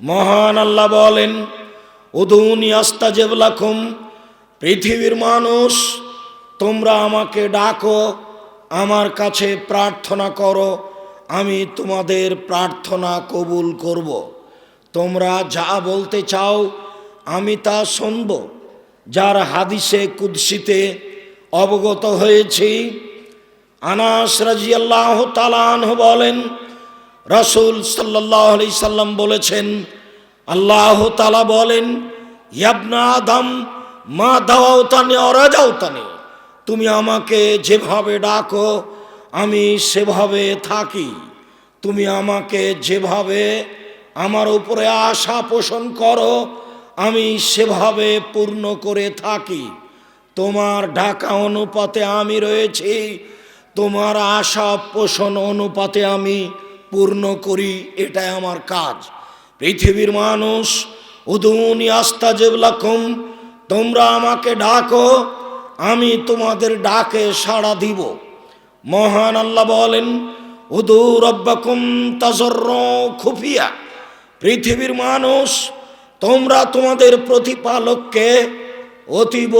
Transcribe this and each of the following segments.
মহান আল্লাহ বলেন, উদুনি আস্তাজেবলাকুম পৃথিবীর মানুষ, তোমরা আমাকে ডাকো, আমার কাছে প্রার্থনা করো, আমি তোমাদের প্রার্থনা কবুল করব। তোমরা যা বলতে চাও, আমি তা শুনব। যার হাদিসে কুদ্সিতে অবগত হয়েছি, আনাস রাজিয়াল্লাহ তালান বলেন রসুল সাল্লাহ আলি সাল্লাম বলেছেন, আল্লাহ তালা বলেন, ইয়াবনা আদম, মা দাওয়াতানে অরাজাওতানে তুমি আমাকে যেভাবে ডাকো, আমি সেভাবে থাকি। তুমি আমাকে যেভাবে আমার উপরে আশা পোষণ করো, আমি সেভাবে পূর্ণ করে থাকি। তোমার ঢাকা অনুপাতে আমি রয়েছি, তোমার আশা পোষণ অনুপাতে আমি পূর্ণ করি, এটাই আমার কাজ। পৃথিবীর মানুষ, উদুনি আস্তা যেবলাকুম তোমরা আমাকে ডাকো, আমি তোমাদের ডাকে সাড়া দিব। মহান আল্লাহ বলেন, উদু রব্বাকুম তাজর্র খুফিয়া। পৃথিবীর মানুষ, তোমরা তোমাদের প্রতিপালককে অতীব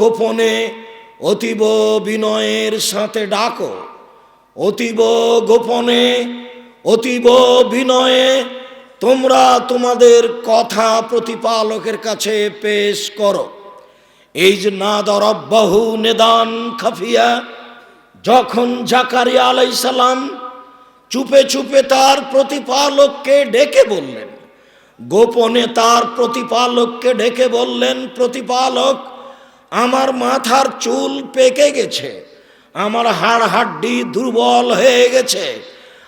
গোপনে, অতীব বিনয়ের সাথে ডাকো। অতীব গোপনে অতীব বিনয়ে তোমরা তোমাদের কথা প্রতিপালকের কাছে পেশ করো। এই যে না দরব্বাহু নেদান খাফিয়া। যখন জাকারিয়া আলাইসালাম চুপে চুপে তার প্রতিপালককে ডেকে বললেন, গোপনে তার প্রতিপালককে ডেকে বললেন, প্রতিপালক, আমার মাথার চুল পেকে গেছে, আমার হাড় হাড্ডি দুর্বল হয়ে গেছে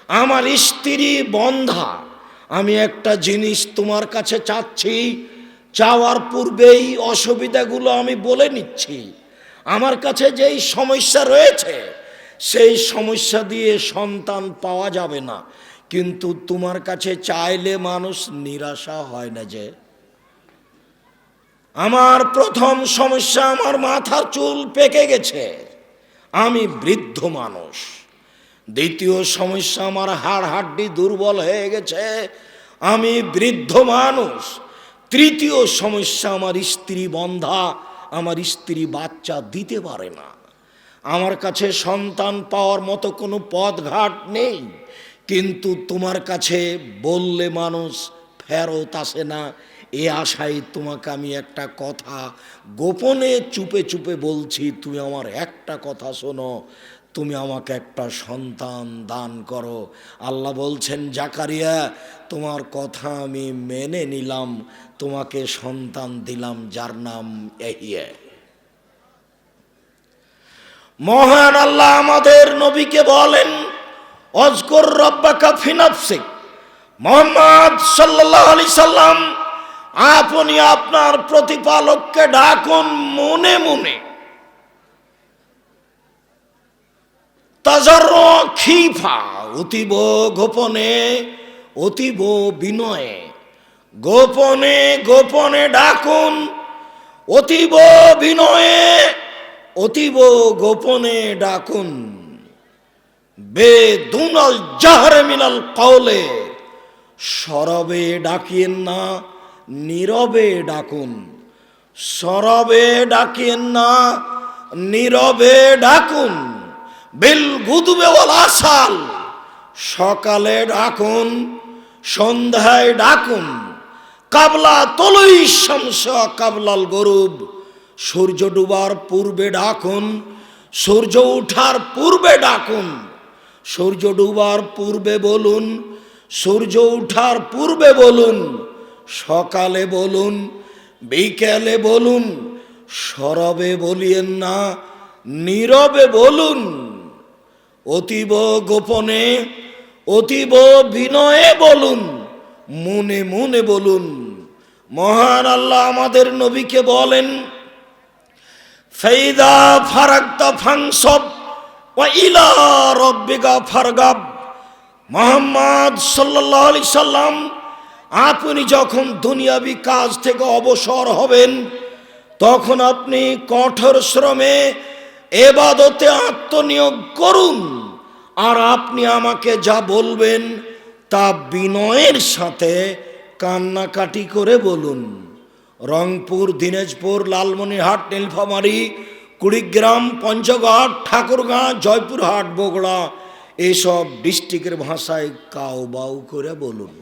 আমার স্ত্রী বন্ধা। আমি একটা জিনিস তোমার কাছে চাচ্ছি চাওয়ার পূর্বেই অসুবিধাগুলো আমি বলে নিচ্ছি। আমার কাছে যেই সমস্যা রয়েছে, সেই সমস্যা দিয়ে সন্তান পাওয়া যাবে না। কিন্তু তোমার কাছে চাইলে মানুষ নিরাশা হয় না যে। আমার প্রথম সমস্যা আমার মাথার চুল পেকে গেছে। আমি বৃদ্ধ মানুষ। দ্বিতীয় সমস্যা, আমার হাড় হাড্ডি দুর্বল হয়ে গেছে। আমি বৃদ্ধ মানুষ। তৃতীয় সমস্যা, আমার স্ত্রী বন্ধা। আমার স্ত্রী বাচ্চা দিতে পারে না। আমার কাছে সন্তান পাওয়ার মতো কোনো পথঘাট নেই। কিন্তু তোমার কাছে বললে মানুষ, ফেরত আসে না। এ আশায় তোমাকে আমি একটা কথা গোপনে চুপে চুপে বলছি। তুমি আমার একটা কথা শোনো। তুমি আমাকে একটা সন্তান দান করো। আল্লাহ বলছেন, জাকারিয়া, তোমার কথা আমি মেনে নিলাম, তোমাকে সন্তান দিলাম যার নাম এহিয়া। মহান আল্লাহ আমাদের নবীকে বলেন, অজকর রব্বাকা ফিনাফসিক মোহাম্মদ সাল্লাহ আলি সাল্লাম, আপনি আপনার প্রতিপালককে ডাকুন মনে মনে। তাজার খিফা অতীব গোপনে, অতীব বিনয়ে। গোপনে গোপনে ডাকুন, অতীব বিনয়ে, অতীব গোপনে ডাকুন। বে দুনাল জাহরে মিনাল কওলে সরবে ডাকিয়েন না, নীরবে ডাকুন। সরবে ডাকিয়েন না, নীরবে ডাকুন। বিল গুদবে আসাল। সকালে ডাকুন, সন্ধ্যায় ডাকুন। কাবলা তলই শামস, কাবলাল গরুব। সূর্য ডুবার পূর্বে ডাকুন, সূর্য উঠার পূর্বে ডাকুন। সূর্য ডুবার পূর্বে বলুন, সূর্য উঠার পূর্বে বলুন। সকালে বলুন, বিকেলে বলুন, সরবে বলিয়েন না, নীরবে বলুন। অতীব গোপনে, অতীব বিনয়ে বলুন, মনে মনে বলুন। মহান আল্লাহ আমাদের নবীকে বলেন, ফেইদা ফারাক্তা ফাংসব ইলা রব্বিকা ফারগাব। মোহাম্মদ সাল্লাহ আলি সাল্লাম, আপনি যখন দুনিয়াবি কাজ থেকে অবসর হবেন, তখন আপনি কঠোর শ্রমে এবাদতে আত্মনিয়োগ করুন। আর আপনি আমাকে যা বলবেন তা বিনয়ের সাথে কান্নাকাটি করে বলুন। রংপুর, দিনাজপুর, লালমনিরহাট, নীলফামারী, কুড়িগ্রাম, পঞ্চগড়, ঠাকুরগাঁ, জয়পুরহাট, বগুড়া, এসব ডিস্ট্রিক্টের ভাষায় কাউ বাউ করে বলুন।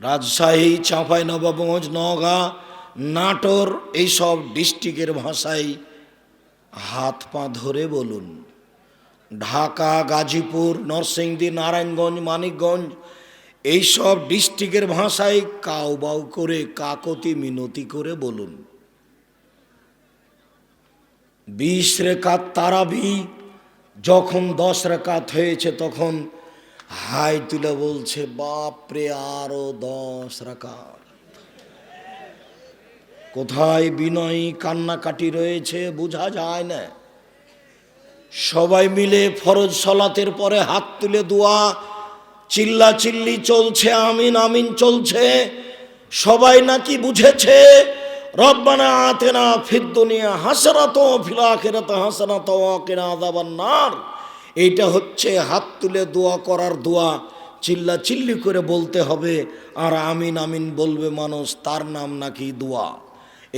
রাজশাহী, চাঁপাই, নবাবগঞ্জ, নওগাঁ নাটোর, এইসব ডিস্ট্রিক্টের ভাষায় হাত পা ধরে বলুন। ঢাকা, গাজীপুর, নরসিংদী, নারায়ণগঞ্জ, মানিকগঞ্জ, এইসব ডিস্ট্রিক্টের ভাষায় কাউ বাউ করে, কাকতি মিনতি করে বলুন। বিশ রেখাত তারাবি, যখন দশ রেখাত হয়েছে তখন হাই তুলে বলছে, বাপরে, আরও দশ রাকাত কোথায় বিনয়ী কান্নাকাটি রয়েছে বোঝা যায় না। সবাই মিলে ফরজ সলাতের পরে হাত তুলে দোয়া চিল্লা চিল্লি চলছে, আমিন আমিন চলছে। সবাই নাকি বুঝেছে, রব্বানা আতেনা ফিদ দুনিয়া হাসরাত ফিল আখিরাত হাসনাত ওয়া কিনা আযাবান নার। এইটা হচ্ছে হাত তুলে দোয়া করার দোয়া। চিল্লা চিল্লি করে বলতে হবে, আর আমিন আমিন বলবে মানুষ, তার নাম নাকি দোয়া?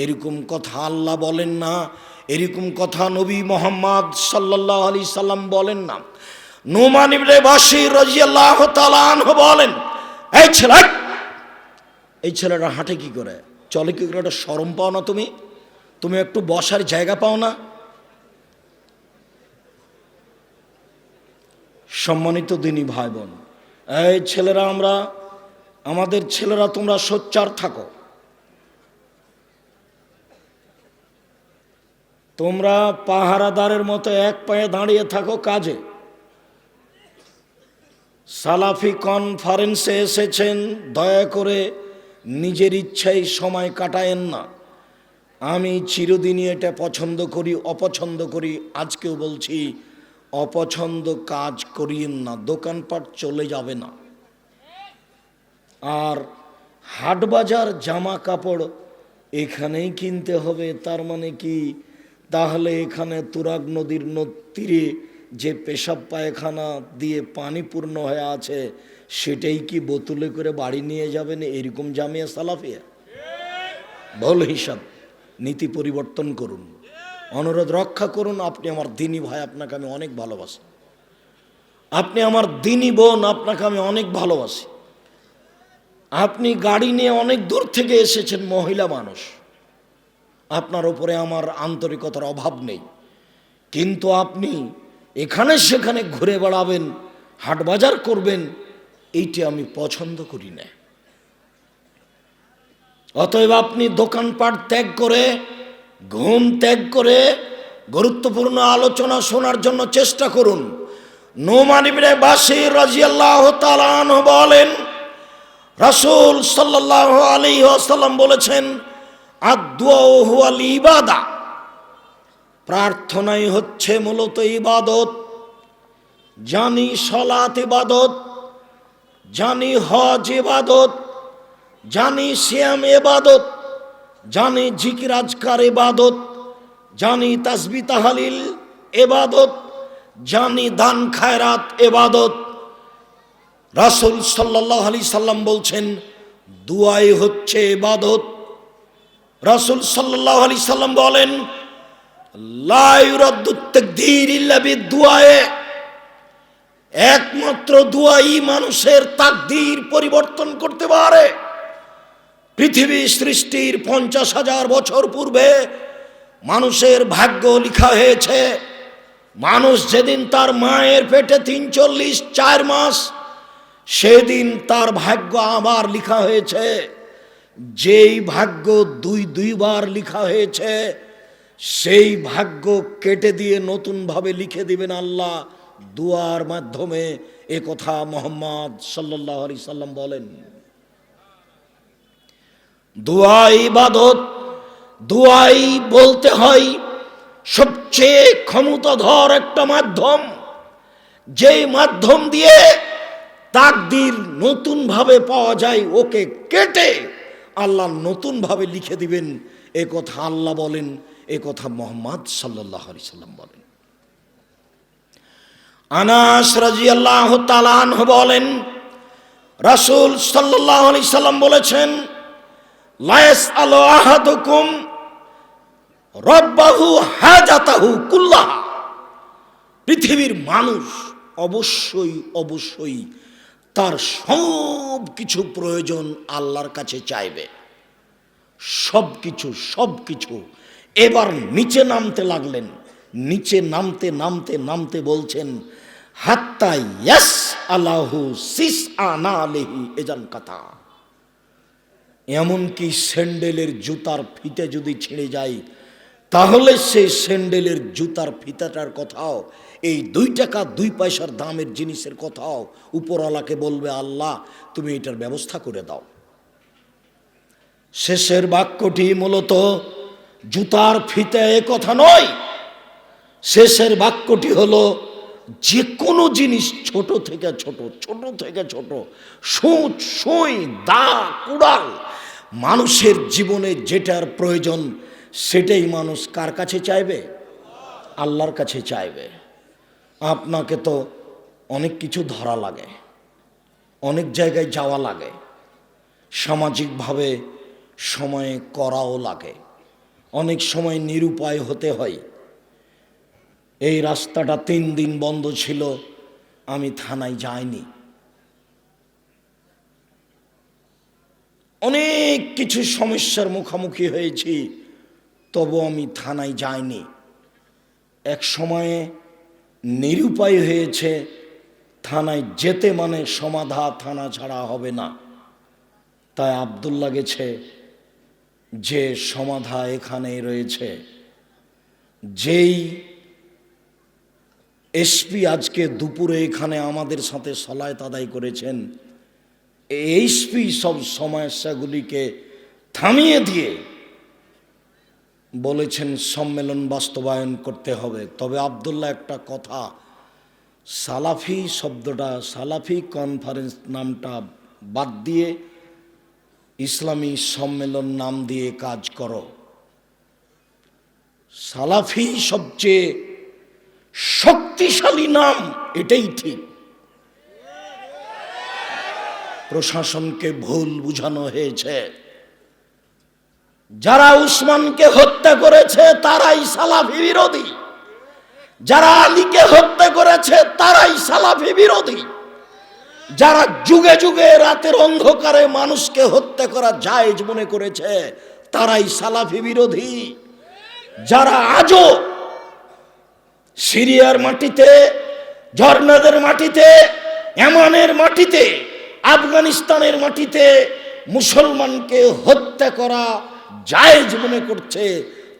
এরকম কথা আল্লাহ বলেন না, এরকম কথা নবী মোহাম্মদ সাল্লাহ আলি সাল্লাম বলেন না। নোমান ইবনে বাসির রাজিয়াল্লাহ তালান বলেন, এই ছেলে, এই ছেলেটা হাঁটে কি করে? চলে কি করে? একটা সরম পাও না তুমি? তুমি একটু বসার জায়গা পাও না? সম্মানিত দিনী ভাই বোন, এই ছেলেরা আমরা, আমাদের ছেলেরা তোমরা সোচ্চার থাকো। তোমরা পাহারাদারের মতো এক পায়ে দাঁড়িয়ে থাকো কাজে। সালাফি কনফারেন্সে এসেছেন, দয়া করে নিজের ইচ্ছায় সময় কাটায়েন না। আমি চিরদিনই এটা পছন্দ করি, অপছন্দ করি, আজকেও বলছি, অপছন্দ কাজ করিয়েন না, দোকানপাট চলে যাবে না। আর হাটবাজার জামা কাপড় এখানেই কিনতে হবে, তার মানে কি? তাহলে এখানে তুরাগ নদীর তীরে যে পেশাব পায়খানা দিয়ে পানি পূর্ণ হয়ে আছে, সেটাই কি বোতলে করে বাড়ি নিয়ে যাবেন? এরকম জামিয়া সালাফিয়া। ভুল হিসাব, নীতি পরিবর্তন করুন। অনুরোধ রক্ষা করুন, আপনি আমার দিনী ভাই, আপনাকে আমি অনেক ভালোবাসি। আপনি আমার দিনী বোন, আপনাকে আমি অনেক ভালোবাসি। আপনি গাড়ি নিয়ে অনেক দূর থেকে এসেছেন, মহিলা মানুষ। আপনার ওপরে আমার আন্তরিকতার অভাব নেই। কিন্তু আপনি এখানে সেখানে ঘুরে বেড়াবেন হাটবাজার করবেন, এইটি আমি পছন্দ করি না। অতএব আপনি দোকানপাট ত্যাগ করে, ঘুম ত্যাগ করে গুরুত্বপূর্ণ আলোচনা শোনার জন্য চেষ্টা করুন। নোমানিবরে বাসি রাজিয়াল্লাহ তালান বলেন, রাসূল সাল্লাহ আলী আসাল্লাম বলেছেন আদুয়াল ইবাদা। প্রার্থনাই হচ্ছে মূলত ইবাদত। জানি সলাত ইবাদত, জানি হজ ইবাদত, জানি শ্যাম এবাদত জানি জিকির আজকার এবাদত জানি তাসবি তাহালিল এবাদত জানি দান খায়রাত এবাদত রাসুল সাল্লাহ আলি সাল্লাম বলছেন, দুয়াই হচ্ছে এবাদত রাসুল সাল্লাহ আলি সাল্লাম বলেন দুয়ায়ে একমাত্র দুয়াই মানুষের তাকদীর পরিবর্তন করতে পারে। পৃথিবী সৃষ্টির পঞ্চাশ হাজার বছর পূর্বে মানুষের ভাগ্য লিখা হয়েছে, মানুষ যেদিন তার মায়ের পেটে তিন চল্লিশ চার মাস, সেদিন তার ভাগ্য আবার লিখা হয়েছে। যেই ভাগ্য দুই দুইবার লিখা হয়েছে, সেই ভাগ্য কেটে দিয়ে নতুনভাবে লিখে দিবেন আল্লাহ। দুয়ার মাধ্যমে এ কথা মোহাম্মদ সাল্লাহ আলি সাল্লাম বলেন। দুয়াই ইবাদত, দুয়াই বলতে হয় সবচেয়ে ক্ষমতাধর একটা মাধ্যম। যেই মাধ্যম দিয়ে তাকদির নতুনভাবে পাওয়া যায়, ওকে কেটে আল্লাহ নতুনভাবে লিখে দিবেন, এ কথা আল্লাহ বলেন, এ কথা মোহাম্মদ সাল্লাহ আলি সাল্লাম বলেন। আনাস রাজি আল্লাহ তালান বলেন, রাসূল সাল্লাল্লাহু আলাইহি সাল্লাম বলেছেন, লায়াস আলো আহাদুকুম রব্বাহু হাজাতাহু কুল্লাহা। পৃথিবীর মানুষ অবশ্যই অবশ্যই তার সব কিছু প্রয়োজন আল্লাহর কাছে চাইবে। সব কিছু সব কিছু। এবার নিচে নামতে লাগলেন। নিচে নামতে নামতে নামতে বলছেন, হাত্তা ইয়াস আলাহু সিস আনা আলেহি এজান কথা এমনকি স্যান্ডেলের জুতার ফিতে যদি ছিঁড়ে যায়, তাহলে সেই স্যান্ডেলের জুতার ফিতাটার কথাও এই দুই টাকা, দুই পয়সার দামের জিনিসের কথাও উপরওয়ালাকে বলবে, আল্লাহ, তুমি এটার ব্যবস্থা করে দাও। শেষের বাক্যটি মূলত জুতার ফিতে এ কথা নয়। শেষের বাক্যটি হলো যে কোনো জিনিস ছোট থেকে ছোট ছোট থেকে ছোট, সুচ, সুই, দা, কুড়াল, মানুষের জীবনে যেটার প্রয়োজন, সেটাই মানুষ কার কাছে চাইবে? আল্লাহর কাছে চাইবে। আপনাকে তো অনেক কিছু ধরা লাগে, অনেক জায়গায় যাওয়া লাগে, সামাজিকভাবে সময়ে করাও লাগে, অনেক সময় নিরুপায় হতে হয়। এই রাস্তাটা তিন দিন বন্ধ ছিল, আমি থানায় যাইনি। অনেক কিছু সমস্যার মুখোমুখি হয়েছি, তবু আমি থানায় যাইনি। এক সময়ে নিরুপায় হয়েছে, থানায় যেতে মানে সমাধা থানা ছাড়া হবে না। তাই আবদুল্লা গেছে, যে সমাধা এখানেই রয়েছে। যেই এসপি আজকে দুপুরে এখানে আমাদের সাথে সলায়ত আদায় করেছেন এইচপি সব সমস্যাগুলিকে থামিয়ে দিয়ে বলেছেন, সম্মেলন বাস্তবায়ন করতে হবে। তবে আবদুল্লাহ একটা কথা, সালাফি শব্দটা, সালাফি কনফারেন্স নামটা বাদ দিয়ে ইসলামী সম্মেলন নাম দিয়ে কাজ করো। সালাফি সবচেয়ে শক্তিশালী নাম এটাই ঠিক। প্রশাসনকে ভুল বুঝানো হয়েছে। যারা উসমানকে হত্যা করেছে, তারাই সালাফি বিরোধী। যারা আলীকে হত্যা করেছে, তারাই সালাফি বিরোধী। যারা যুগে যুগে রাতের অন্ধকারে মানুষকে হত্যা করা জায়েজ মনে করেছে, তারাই সালাফি বিরোধী। যারা আজও সিরিয়ার মাটিতে, ঝর্ণাদের মাটিতে, এমানের মাটিতে, আফগানিস্তানের মাটিতে মুসলমানকে হত্যা করা জায়েজ মনে করছে,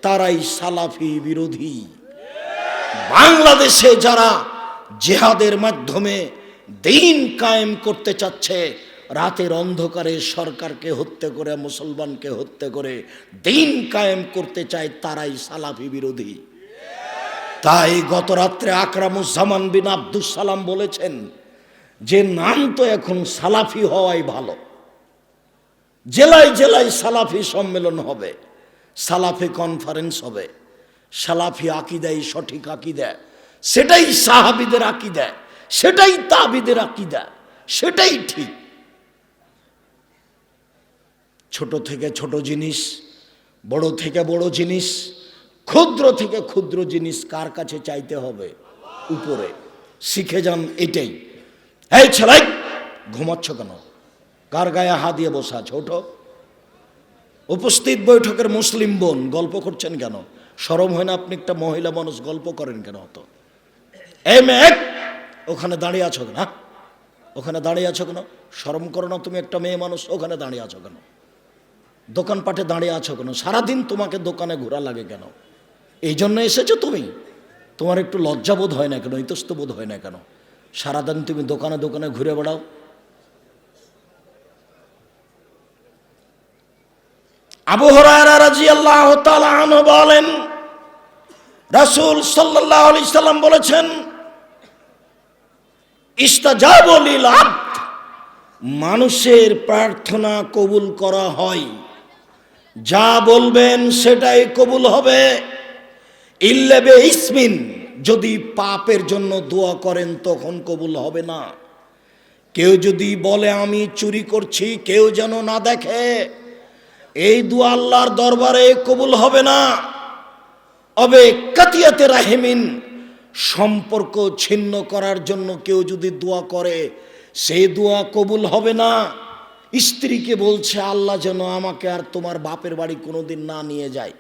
তারাই সালাফি বিরোধী। বাংলাদেশে যারা জেহাদের মাধ্যমে দিন কায়েম করতে চাচ্ছে, রাতের অন্ধকারে সরকারকে হত্যা করে, মুসলমানকে হত্যা করে দিন কায়েম করতে চায়, তারাই সালাফি বিরোধী। তাই গত রাত্রে আকরামুজ্জামান বিন আব্দুস সালাম বলেছেন, যে নাম তো এখন সালাফি হওয়াই ভালো। জেলায় জেলায় সালাফি সম্মেলন হবে, সালাফি কনফারেন্স হবে, সালাফি আকিদাই সঠিক আকিদা, সেটাই সাহাবিদের আকিদা, সেটাই তাবিদের আকিদা, সেটাই ঠিক। ছোট থেকে ছোট জিনিস, বড় থেকে বড় জিনিস, ক্ষুদ্র থেকে ক্ষুদ্র জিনিস কার কাছে চাইতে হবে? উপরে। শিখে যান এটাই। এই ছেলাই ঘুমাচ্ছ কেন? কার গায়ে হাত দিয়ে বসা ছোট উপস্থিত বৈঠকের মুসলিম বোন, গল্প করছেন কেন? সরম হয় না আপনি একটা মহিলা মানুষ, গল্প করেন কেন অত? এই মেয়ে, ওখানে দাঁড়িয়ে আছো কেন হ্যাঁ? ওখানে দাঁড়িয়ে আছো কেন? সরম করো না তুমি একটা মেয়ে মানুষ, ওখানে দাঁড়িয়ে আছো কেন? দোকানপাটে দাঁড়িয়ে আছো কেন? সারাদিন তোমাকে দোকানে ঘোরা লাগে কেন? এই জন্য এসেছ তুমি? তোমার একটু লজ্জাবোধ হয় না কেন? ইতস্তবোধ হয় না কেন? সারাদিন তুমি দোকানে দোকানে ঘুরে বেড়াও। আবু তাআলা আনহু বলেন, রাসূল আলাইহি সাল্লাম বলেছেন, ইস্তাজাবু লিল আবদ মানুষের প্রার্থনা কবুল করা হয়। যা বলবেন সেটাই কবুল হবে। ইল্লেবে ইসমিন যদি পাপের জন্য দোয়া করেন তখন কবুল হবে না। কেউ যদি বলে, আমি চুরি করছি কেউ যেন না দেখে। এই দোয়া আল্লাহর দরবারে কবুল হবে না। অবে কাতিয়াতে রাহেমিন, সম্পর্ক ছিন্ন করার জন্য কেউ যদি দোয়া করে, সেই দোয়া কবুল হবে না। স্ত্রীকে বলছে, আল্লাহ যেন আমাকে আর তোমার বাপের বাড়ি কোনোদিন না নিয়ে যায়।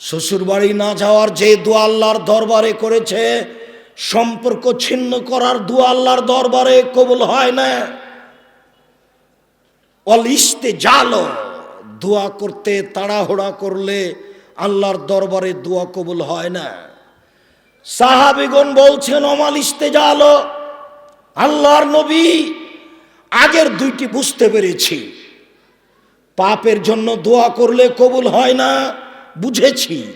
শ্বশুর বাড়ি না যাওয়ার যে দোয়া আল্লাহর দরবারে করেছে, সম্পর্ক ছিন্ন করার দোয়া আল্লাহর দরবারে কবুল হয় না। অল ইস্তে জালো। দোয়া করতে, তাড়াহুড়া করলে আল্লাহর দরবারে দোয়া কবুল হয় না। সাহাবিগণ বলছেন অমাল ইস্তে জালো। আল্লাহর নবী, আগের দুইটি বুঝতে পেরেছি। পাপের জন্য দোয়া করলে কবুল হয় না, বুঝেছি।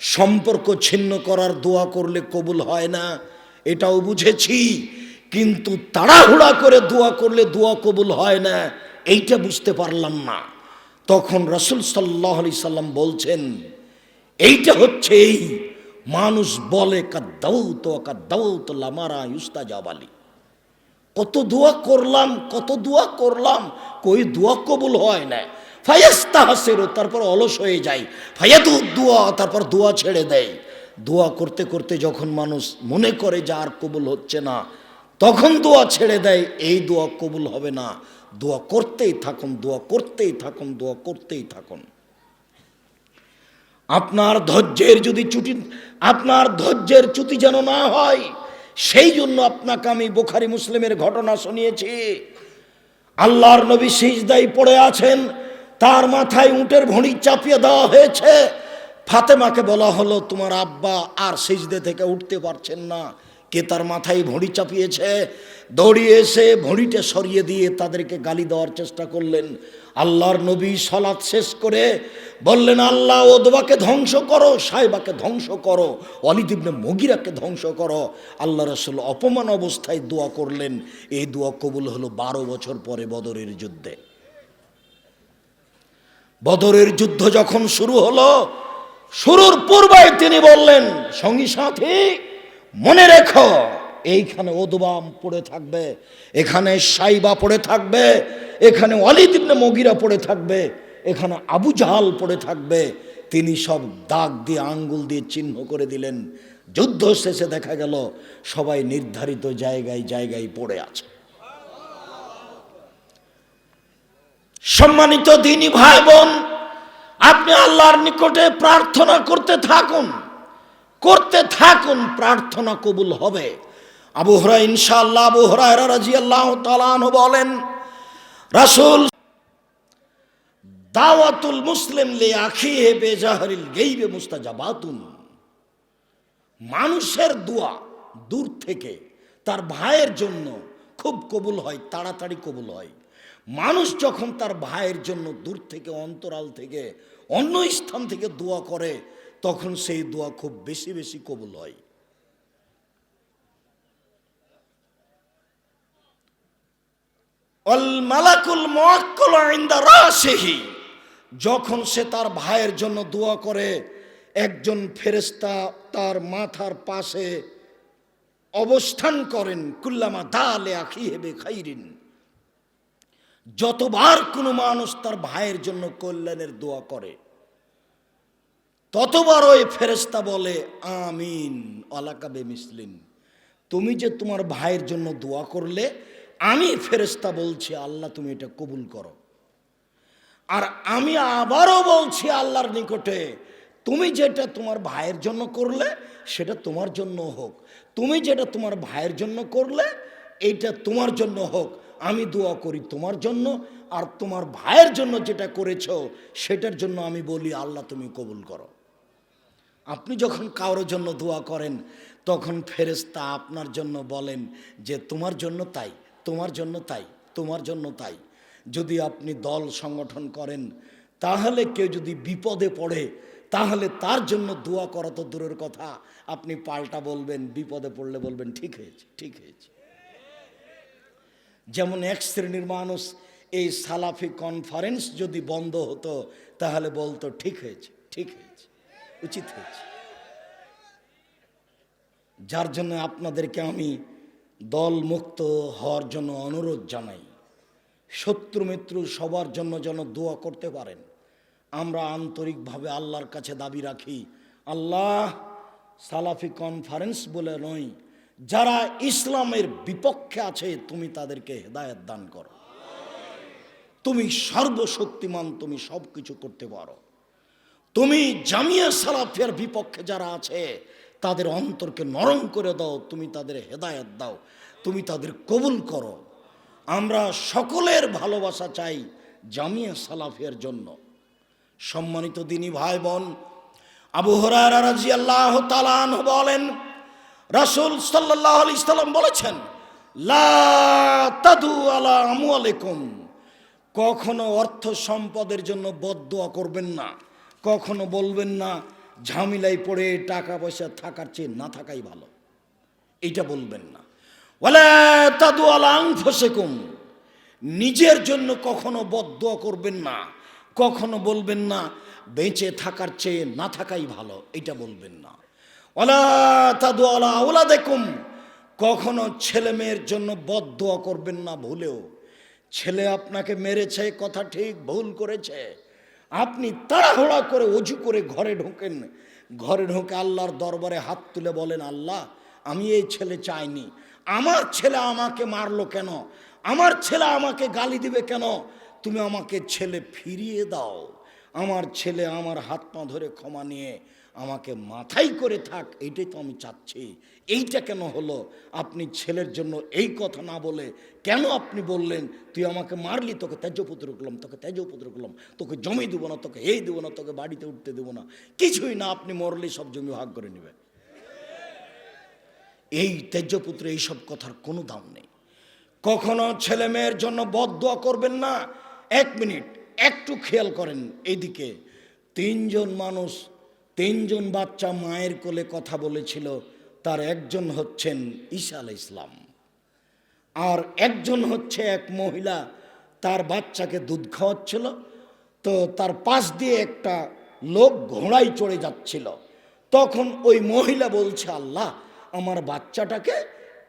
সম্পর্ক ছিন্ন করার দোয়া করলে কবুল হয় না, এটাও বুঝেছি। কিন্তু তাড়াহুড়া করে দোয়া করলে দোয়া কবুল হয় না এইটা বুঝতে পারলাম না। তখন রসুল সাল্লাহ আলি সাল্লাম বলছেন, এইটা হচ্ছে এই, মানুষ বলে, কাদ্দাউত কাদ্দাউত লামারা ইউস্তা জাবালি কত দোয়া করলাম, কত দোয়া করলাম, কই দোয়া কবুল হয় না ফায়াস্তা হাসেরও তারপর অলস হয়ে যায় ফায়াতু দোয়া, তারপর দোয়া ছেড়ে দেয় দোয়া করতে করতে যখন মানুষ মনে করে যে আর কবুল হচ্ছে না, তখন দোয়া ছেড়ে দেয়, এই দোয়া কবুল হবে না। দোয়া করতেই থাকুন, দোয়া করতেই থাকুন, দোয়া করতেই থাকুন। আপনার ধৈর্যের যদি চুটি, আপনার ধৈর্যের চ্যুতি যেন না হয়, সেই জন্য আপনাকে আমি বোখারি মুসলিমের ঘটনা শুনিয়েছি। আল্লাহর নবী সিজদাই পড়ে আছেন, তার মাথায় উটের ভণি চাপিয়ে দেওয়া হয়েছে। ফাতেমাকে বলা হলো, তোমার আব্বা আর সিজদে থেকে উঠতে পারছেন না। কে তার মাথায় ভড়ি চাপিয়েছে? দৌড়িয়ে এসে ভড়িটা সরিয়ে দিয়ে তাদেরকে গালি দেওয়ার চেষ্টা করলেন। আল্লাহর নবী সলাৎ শেষ করে বললেন, আল্লাহ, ওদবাকে ধ্বংস করো, সাহেবাকে ধ্বংস করো অলিদিবনে মগিরাকে ধ্বংস করো। আল্লাহ রসুল অপমান অবস্থায় দোয়া করলেন। এই দোয়া কবুল হলো বারো বছর পরে বদরের যুদ্ধে। বদরের যুদ্ধ যখন শুরু হলো, শুরুর পূর্বে তিনি বললেন, সঙ্গী সাথী মনে রেখো, এইখানে ওদবাম পড়ে থাকবে, এখানে সাইবা পড়ে থাকবে, এখানে অলিদিবনে মগিরা পড়ে থাকবে, এখানে আবু জাহাল পড়ে থাকবে। তিনি সব দাগ দিয়ে, আঙ্গুল দিয়ে চিহ্ন করে দিলেন। যুদ্ধ শেষে দেখা গেল, সবাই নির্ধারিত জায়গায় জায়গায় পড়ে আছে। সম্মানিত দিনী ভাই বোন, আপনি আল্লাহর নিকটে প্রার্থনা করতে থাকুন। করতে থাকুন, প্রার্থনা কবুল হবে। আবু হরা ইনশাআল্লাহ, আবু রাজিয়াল্লাহ তালানহ বলেন, রাসূল দাওয়াতুল মুসলিম লে বেজাহারিল গেইবে মুস্তাজাবাতুন। মানুষের দোয়া দূর থেকে, তার ভাইয়ের জন্য খুব কবুল হয়, তাড়াতাড়ি কবুল হয়। মানুষ যখন তার ভাইয়ের জন্য দূর থেকে, অন্তরাল থেকে, অন্য স্থান থেকে দোয়া করে তখন সেই দোয়া খুব বেশি বেশি কবুল হয়। অল মালাকুল মোয়াক্কল ইনদা রাসিহি যখন সে তার ভাইয়ের জন্য দোয়া করে, একজন ফেরেস্তা তার মাথার পাশে অবস্থান করেন, কুল্লামা দালে আখি হেবে খাইরিন যতবার কোনো মানুষ তার ভাইয়ের জন্য কল্যাণের দোয়া করে ততবার ওই ফেরেস্তা বলে, আমিন অলাকাবে মিসলিন তুমি যে তোমার ভাইয়ের জন্য দোয়া করলে, আমি ফেরেস্তা বলছি, আল্লাহ তুমি এটা কবুল করো। আর আমি আবারও বলছি আল্লাহর নিকটে, তুমি যেটা তোমার ভাইয়ের জন্য করলে, সেটা তোমার জন্য হোক। তুমি যেটা তোমার ভাইয়ের জন্য করলে, এইটা তোমার জন্য হোক। আমি দোয়া করি তোমার জন্য, আর তোমার ভাইয়ের জন্য যেটা করেছ, সেটার জন্য আমি বলি, আল্লাহ তুমি কবুল করো। আপনি যখন কারোর জন্য দোয়া করেন, তখন ফেরেস্তা আপনার জন্য বলেন যে, তোমার জন্য তাই, তোমার জন্য তাই, তোমার জন্য তাই। যদি আপনি দল সংগঠন করেন, তাহলে কেউ যদি বিপদে পড়ে, তাহলে তার জন্য দোয়া করা তো দূরের কথা। আপনি পাল্টা বলবেন, বিপদে পড়লে বলবেন, ঠিক হয়েছে ঠিক হয়েছে। যেমন এক শ্রেণির মানুষ এই সালাফি কনফারেন্স যদি বন্ধ হতো, তাহলে বলতো, ঠিক হয়েছে ঠিক হয়েছে। উচিত হয়েছে। যার জন্য আপনাদেরকে আমি দল মুক্ত হওয়ার জন্য অনুরোধ জানাই। শত্রু মিত্র সবার জন্য যেন দোয়া করতে পারেন। আমরা আন্তরিকভাবে আল্লাহর কাছে দাবি রাখি, আল্লাহ সালাফি কনফারেন্স বলে নয়, যারা ইসলামের বিপক্ষে আছে, তুমি তাদেরকে হেদায়ত দান করো। তুমি সর্বশক্তিমান, তুমি সব কিছু করতে পারো। তুমি জামিয়া সালাফিয়ার বিপক্ষে যারা আছে, তাদের অন্তরকে নরম করে দাও, তুমি তাদের হেদায়ত দাও, তুমি তাদের কবুল করো। আমরা সকলের ভালোবাসা চাই জামিয়া সালাফিয়ার জন্য। সম্মানিত দিনী ভাই বোন আবু তালান বলেন, রাসুল সাল্লাহ আলি সাল্লাম বলেছেন কখনো অর্থ সম্পদের জন্য বদদোয়া করবেন না। কখনো বলবেন না, ঝামেলায় পড়ে টাকা পয়সা থাকার চেয়ে না থাকাই ভালো। এইটা বলবেন না। ওয়ালা তাদু আলা আনফুসিকুম। নিজের জন্য কখনো বদদোয়া করবেন না, কখনো বলবেন না, বেঁচে থাকার চেয়ে না থাকাই ভালো এটা বলবেন না। ওলা তাদু আলা ওলা দেখুম কখনো ছেলে মেয়ের জন্য বদদোয়া করবেন না ভুলেও। ছেলে আপনাকে মেরেছে, কথা ঠিক, ভুল করেছে। আপনি তাড়াহুড়া করে অজু করে ঘরে ঢোকেন। ঘরে ঢোকে আল্লাহর দরবারে হাত তুলে বলেন, আল্লাহ, আমি এই ছেলে চাইনি। আমার ছেলে আমাকে মারলো কেন? আমার ছেলে আমাকে গালি দিবে কেন? তুমি আমাকে ছেলে ফিরিয়ে দাও। আমার ছেলে আমার হাত পা ধরে ক্ষমা নিয়ে আমাকে মাথায় করে থাক, এইটাই তো আমি চাচ্ছি। এইটা কেন হলো? আপনি ছেলের জন্য এই কথা না বলে কেন আপনি বললেন, তুই আমাকে মারলি, তোকে ত্যাজ্যপুত্র করলাম, তোকে ত্যাজ্যপুত্র করলাম, তোকে জমি দেবো না, তোকে এই দেবো না, তোকে বাড়িতে উঠতে দেবো না, কিছুই না, আপনি মরলে সব জমি ভাগ করে নেবে। এই ত্যাজ্যপুত্র এইসব কথার কোনো দাম নেই। কখনো ছেলে মেয়ের জন্য বদদোয়া করবেন না। এক মিনিট, একটু খেয়াল করেন, এইদিকে তিনজন মানুষ তিনজন বাচ্চা মায়ের কোলে কথা বলেছিল, তার একজন হচ্ছেন ঈসা আল ইসলাম আর একজন হচ্ছে এক মহিলা, তার বাচ্চাকে দুধ খাওয়াচ্ছিল, তো তার পাশ দিয়ে একটা লোক ঘোড়ায় চড়ে যাচ্ছিল। তখন ওই মহিলা বলছে, আল্লাহ, আমার বাচ্চাটাকে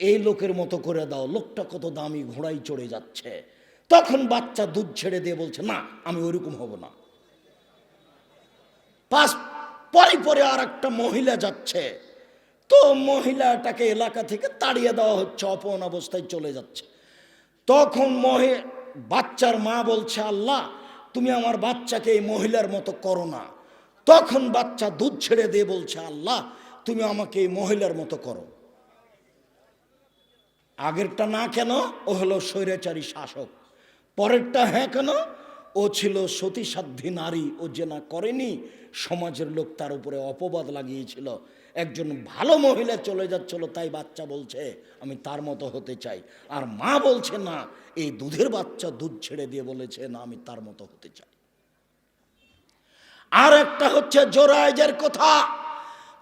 এই লোকের মতো করে দাও, লোকটা কত দামি ঘোড়ায় চড়ে যাচ্ছে। তখন বাচ্চা দুধ ছেড়ে দিয়ে বলছে, না, আমি ওইরকম হব না। পাশ পরে পরে আর একটা মহিলা যাচ্ছে। তো মহিলাটাকে এলাকা থেকে তাড়িয়ে দেওয়া হচ্ছে অপন অবস্থায় চলে যাচ্ছে। তখন মহি, বাচ্চার মা বলছে, আল্লাহ, তুমি আমার বাচ্চাকে এই মহিলার মতো করো না। তখন বাচ্চা দুধ ছেড়ে দিয়ে বলছে, আল্লাহ, তুমি আমাকে এই মহিলার মতো করো। আগেরটা না কেন, ও হলো স্বৈরাচারী শাসক। পরেরটা হ্যাঁ কেন ও ছিল সতীসাধ্যী নারী, ও যে না করেনি, সমাজের লোক তার উপরে অপবাদ লাগিয়েছিল। একজন ভালো মহিলা চলে যাচ্ছিল, তাই বাচ্চা বলছে, আমি তার মতো হতে চাই। আর মা বলছে, না, এই দুধের বাচ্চা দুধ ছেড়ে দিয়ে বলেছে, না, আমি তার মতো হতে চাই। আর একটা হচ্ছে জোরাইজের কথা।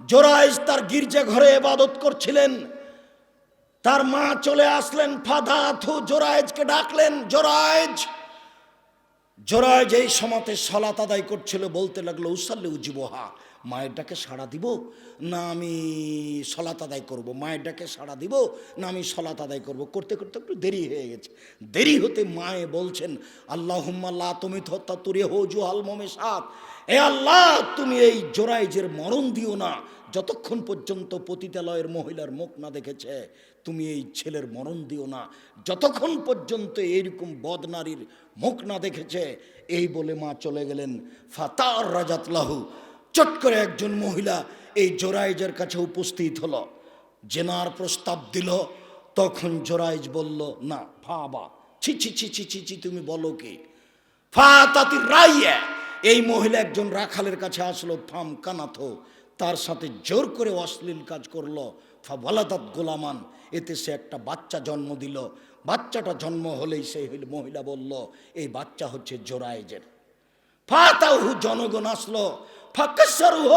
জোরাইজ তার গির্জা ঘরে এবাদত করছিলেন। তার মা চলে আসলেন ফাদা থু জোরাইজকে ডাকলেন জোরাইজ জোরাইজ এই সমাতে সলাত আদায় করছিল, বলতে লাগল, উসাল্লে উজিবহা মায়ের ডাকে সাড়া দিব না আমি সলাত আদায় করব? মায়ের ডাকে সাড়া দিব না আমি সলাত আদায় করব? করতে করতে একটু দেরি হয়ে গেছে। দেরি হতে মায়ে বলছেন আল্লাহ হুম্মাল্লাহ তুমি থত্তা তুরে হো জুহাল মোমে সাত এ আল্লাহ, তুমি এই জোরাইজের মরণ দিও না, যতক্ষণ পর্যন্ত পতিতালয়ের মহিলার মুখ না দেখেছে তুমি এই ছেলের মরণ দিও না। যতক্ষণ পর্যন্ত এইরকম বদনারীর মুখ না দেখেছে, এই বলে মা চলে গেলেন। ফাতার রাজাতলাহু চট করে একজন মহিলা এই জোরাইজের কাছে উপস্থিত হলো। জেনার প্রস্তাব দিল, তখন জোরাইজ বলল, না ফাবা ছি ছি ছি ছি ছি ছি, তুমি বলো কি? ফা তাতি রাইয়া, এই মহিলা একজন রাখালের কাছে আসলো, ফাম কানাথো, তার সাথে জোর করে অশ্লীল কাজ করল। ফা গোলামান এতে সে একটা বাচ্চা জন্ম দিল। বাচ্চাটা জন্ম হলেই সেই মহিলা বলল, এই বাচ্চা হচ্ছে জোরাইজের। ফাতাহু জনগণ আসলো। ফাকাসারুহ,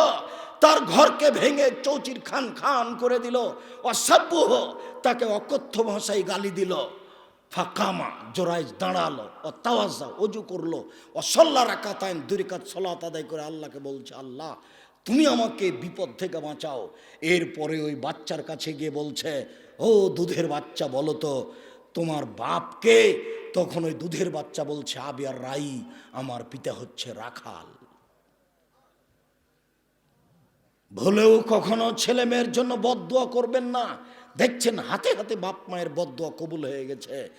তার ঘরকে ভেঙে চৌচির খান খান করে দিল। অসাব্যহ তাকে অকথ্য ভাষায় গালি দিল। ফাকামা, জোরাইজ দাঁড়াল ও তাওয়াজা অজু করল। ও সল্লা রাকাতায়ন দুরিকাত সলাত আদায় করে আল্লাহকে বলছে, আল্লাহ, তুমি আমাকে বিপদ থেকে বাঁচাও। এরপরে ওই বাচ্চার কাছে গিয়ে বলছে ও দুধের বাচ্চা, বলো তো, তোমার বাপকে? তখন ওই দুধের বাচ্চা বলছে আবিয়ার রাই, আমার পিতা হচ্ছে রাখাল। ভুলেও কখনো ছেলে মেয়ের জন্য বদুয়া করবেন না। দেখছেন, হাতে হাতে বাপ মায়ের বদুয়া কবুল হয়ে গেছে।